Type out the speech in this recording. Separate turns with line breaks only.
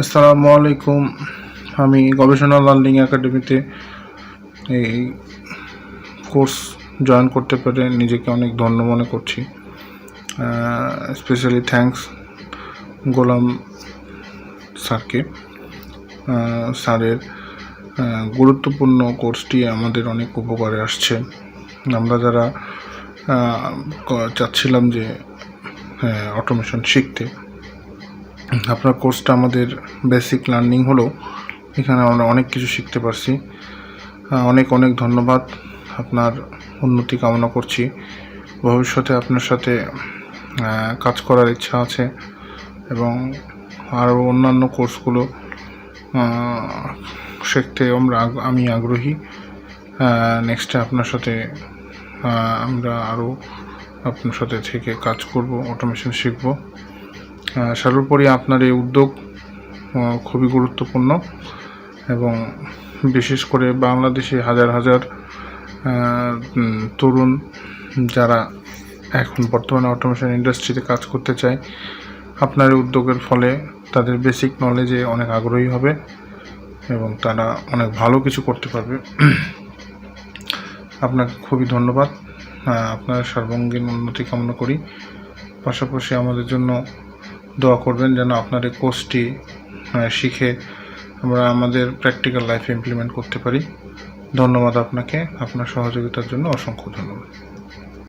আসসালামু আলাইকুম। আমি গবেষণা লার্নিং একাডেমিতে এই কোর্স জয়েন করতে পেরে নিজেকে অনেক ধন্য মনে করছি। স্পেশালি থ্যাঙ্কস গোলাম স্যারকে। স্যারের গুরুত্বপূর্ণ কোর্সটি আমাদের অনেক উপকারে আসছে। আমরা যারা চাচ্ছিলাম যে অটোমেশন শিখতে আপনার কোর্সটা আমাদের বেসিক লার্নিং হলো। এখানে আমরা অনেক কিছু শিখতে পারছি। অনেক অনেক ধন্যবাদ আপনার উন্নতি কামনা করছি। ভবিষ্যতে আপনার সাথে কাজ করার ইচ্ছা আছে এবং আরও অন্যান্য কোর্সগুলো শিখতে আমরা আমি আগ্রহী। নেক্সটে আপনার সাথে আমরা আরও আপনার সাথে থেকে কাজ করব অটোমেশন শিখব। সর্বোপরি আপনার এই উদ্যোগ খুবই গুরুত্বপূর্ণ এবং বিশেষ করে বাংলাদেশে হাজার হাজার তরুণ যারা এখন বর্তমানে অটোমেশন ইন্ডাস্ট্রিতে কাজ করতে চায়, আপনার এই উদ্যোগের ফলে তাদের বেসিক নলেজে অনেক আগ্রহী হবে এবং তারা অনেক ভালো কিছু করতে পারবে। আপনাকে খুবই ধন্যবাদ। আপনার সর্বাঙ্গীন উন্নতি কামনা করি। পাশাপাশি আমাদের জন্য দোয়া করবেন যেন আপনার এই কোর্সটি শিখে আমরা আমাদের প্র্যাকটিক্যাল লাইফে ইমপ্লিমেন্ট করতে পারি। ধন্যবাদ আপনাকে। আপনার সহযোগিতার জন্য অসংখ্য ধন্যবাদ।